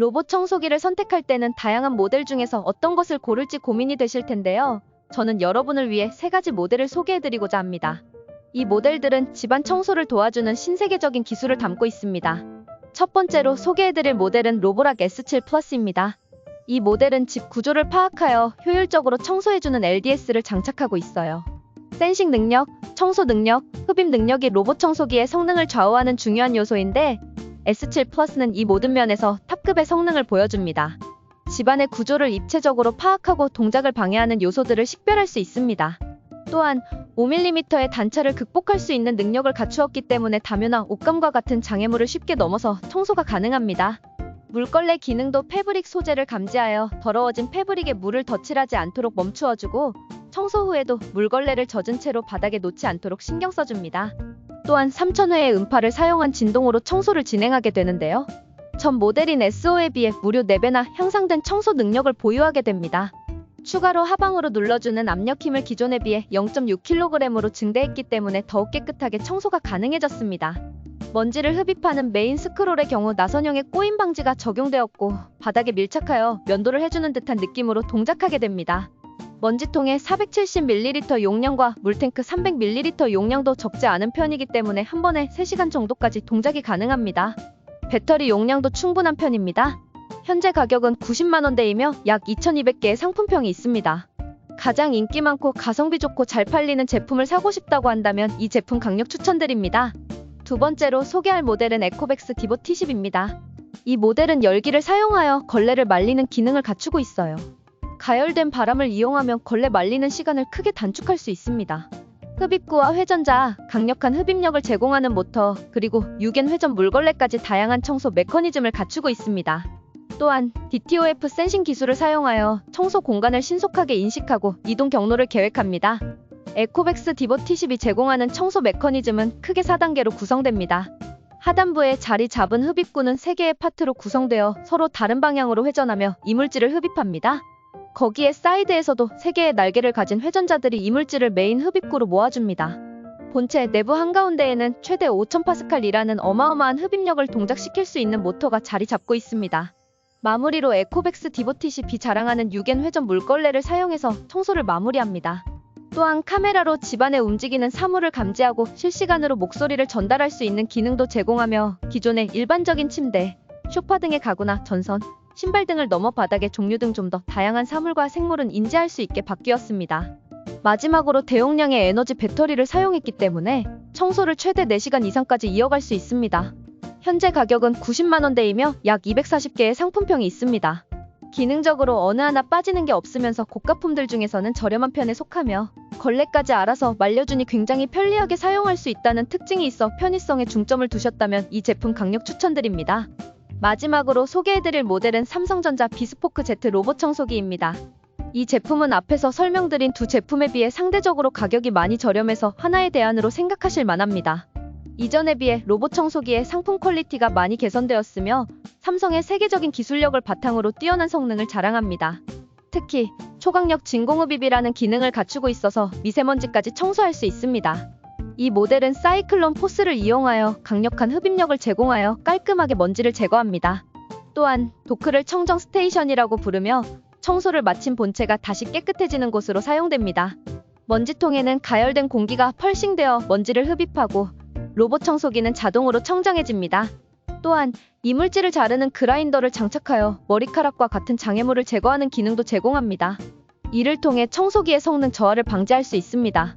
로봇 청소기를 선택할 때는 다양한 모델 중에서 어떤 것을 고를지 고민이 되실 텐데요. 저는 여러분을 위해 세 가지 모델을 소개해드리고자 합니다. 이 모델들은 집안 청소를 도와주는 신세계적인 기술을 담고 있습니다. 첫 번째로 소개해드릴 모델은 로보락 S7 플러스입니다. 이 모델은 집 구조를 파악하여 효율적으로 청소해주는 LDS를 장착하고 있어요. 센싱 능력, 청소 능력, 흡입 능력이 로봇 청소기의 성능을 좌우하는 중요한 요소인데 S7 플러스는 이 모든 면에서 탑급의 성능을 보여줍니다. 집안의 구조를 입체적으로 파악하고 동작을 방해하는 요소들을 식별할 수 있습니다. 또한 5mm의 단차를 극복할 수 있는 능력을 갖추었기 때문에 담요나 옷감과 같은 장애물을 쉽게 넘어서 청소가 가능합니다. 물걸레 기능도 패브릭 소재를 감지하여 더러워진 패브릭에 물을 덧칠하지 않도록 멈추어주고 청소 후에도 물걸레를 젖은 채로 바닥에 놓지 않도록 신경 써줍니다. 또한 3000회의 음파를 사용한 진동으로 청소를 진행하게 되는데요. 전 모델인 SO에 비해 무려 4배나 향상된 청소 능력을 보유하게 됩니다. 추가로 하방으로 눌러주는 압력 힘을 기존에 비해 0.6kg으로 증대했기 때문에 더욱 깨끗하게 청소가 가능해졌습니다. 먼지를 흡입하는 메인 스크롤의 경우 나선형의 꼬임 방지가 적용되었고 바닥에 밀착하여 면도를 해주는 듯한 느낌으로 동작하게 됩니다. 먼지통에 470ml 용량과 물탱크 300ml 용량도 적지 않은 편이기 때문에 한 번에 3시간 정도까지 동작이 가능합니다. 배터리 용량도 충분한 편입니다. 현재 가격은 90만원대이며 약 2200개의 상품평이 있습니다. 가장 인기 많고 가성비 좋고 잘 팔리는 제품을 사고 싶다고 한다면 이 제품 강력 추천드립니다. 두 번째로 소개할 모델은 에코백스 디보 T10입니다. 이 모델은 열기를 사용하여 걸레를 말리는 기능을 갖추고 있어요. 가열된 바람을 이용하면 걸레 말리는 시간을 크게 단축할 수 있습니다. 흡입구와 회전자, 강력한 흡입력을 제공하는 모터, 그리고 유겐 회전 물걸레까지 다양한 청소 메커니즘을 갖추고 있습니다. 또한 DTOF 센싱 기술을 사용하여 청소 공간을 신속하게 인식하고 이동 경로를 계획합니다. 에코백스 디보 T10이 제공하는 청소 메커니즘은 크게 4단계로 구성됩니다. 하단부에 자리 잡은 흡입구는 3개의 파트로 구성되어 서로 다른 방향으로 회전하며 이물질을 흡입합니다. 거기에 사이드에서도 3개의 날개를 가진 회전자들이 이물질을 메인 흡입구로 모아줍니다. 본체 내부 한가운데에는 최대 5000파스칼이라는 어마어마한 흡입력을 동작시킬 수 있는 모터가 자리 잡고 있습니다. 마무리로 에코백스 디보티시 자랑하는 유겐 회전 물걸레를 사용해서 청소를 마무리합니다. 또한 카메라로 집안에 움직이는 사물을 감지하고 실시간으로 목소리를 전달할 수 있는 기능도 제공하며 기존의 일반적인 침대, 쇼파 등의 가구나 전선, 신발 등을 넘어 바닥의 종류 등 좀 더 다양한 사물과 생물은 인지할 수 있게 바뀌었습니다. 마지막으로 대용량의 에너지 배터리를 사용했기 때문에 청소를 최대 4시간 이상까지 이어갈 수 있습니다. 현재 가격은 90만원대이며 약 240개의 상품평이 있습니다. 기능적으로 어느 하나 빠지는 게 없으면서 고가품들 중에서는 저렴한 편에 속하며 걸레까지 알아서 말려주니 굉장히 편리하게 사용할 수 있다는 특징이 있어 편의성에 중점을 두셨다면 이 제품 강력 추천드립니다. 마지막으로 소개해드릴 모델은 삼성전자 비스포크 Z 로봇 청소기입니다. 이 제품은 앞에서 설명드린 두 제품에 비해 상대적으로 가격이 많이 저렴해서 하나의 대안으로 생각하실 만합니다. 이전에 비해 로봇 청소기의 상품 퀄리티가 많이 개선되었으며 삼성의 세계적인 기술력을 바탕으로 뛰어난 성능을 자랑합니다. 특히 초강력 진공흡입이라는 기능을 갖추고 있어서 미세먼지까지 청소할 수 있습니다. 이 모델은 사이클론 포스를 이용하여 강력한 흡입력을 제공하여 깔끔하게 먼지를 제거합니다. 또한 도크를 청정 스테이션이라고 부르며 청소를 마친 본체가 다시 깨끗해지는 곳으로 사용됩니다. 먼지통에는 가열된 공기가 펄싱되어 먼지를 흡입하고 로봇 청소기는 자동으로 청정해집니다. 또한 이물질을 자르는 그라인더를 장착하여 머리카락과 같은 장애물을 제거하는 기능도 제공합니다. 이를 통해 청소기의 성능 저하를 방지할 수 있습니다.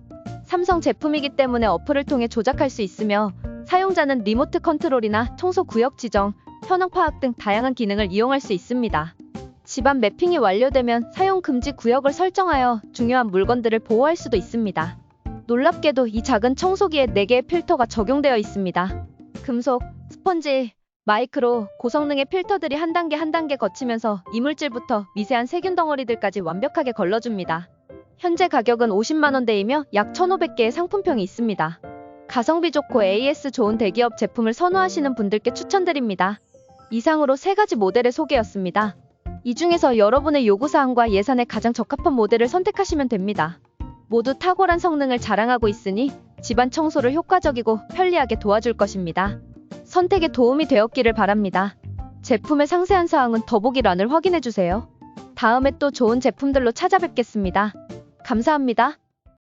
삼성 제품이기 때문에 어플을 통해 조작할 수 있으며 사용자는 리모트 컨트롤이나 청소 구역 지정, 현황 파악 등 다양한 기능을 이용할 수 있습니다. 집안 매핑이 완료되면 사용 금지 구역을 설정하여 중요한 물건들을 보호할 수도 있습니다. 놀랍게도 이 작은 청소기에 4개의 필터가 적용되어 있습니다. 금속, 스펀지, 마이크로, 고성능의 필터들이 한 단계 한 단계 거치면서 이물질부터 미세한 세균 덩어리들까지 완벽하게 걸러줍니다. 현재 가격은 50만원대이며 약 1,500개의 상품평이 있습니다. 가성비 좋고 AS 좋은 대기업 제품을 선호하시는 분들께 추천드립니다. 이상으로 3가지 모델의 소개였습니다. 이 중에서 여러분의 요구사항과 예산에 가장 적합한 모델을 선택하시면 됩니다. 모두 탁월한 성능을 자랑하고 있으니 집안 청소를 효과적이고 편리하게 도와줄 것입니다. 선택에 도움이 되었기를 바랍니다. 제품의 상세한 사항은 더보기란을 확인해주세요. 다음에 또 좋은 제품들로 찾아뵙겠습니다. 감사합니다.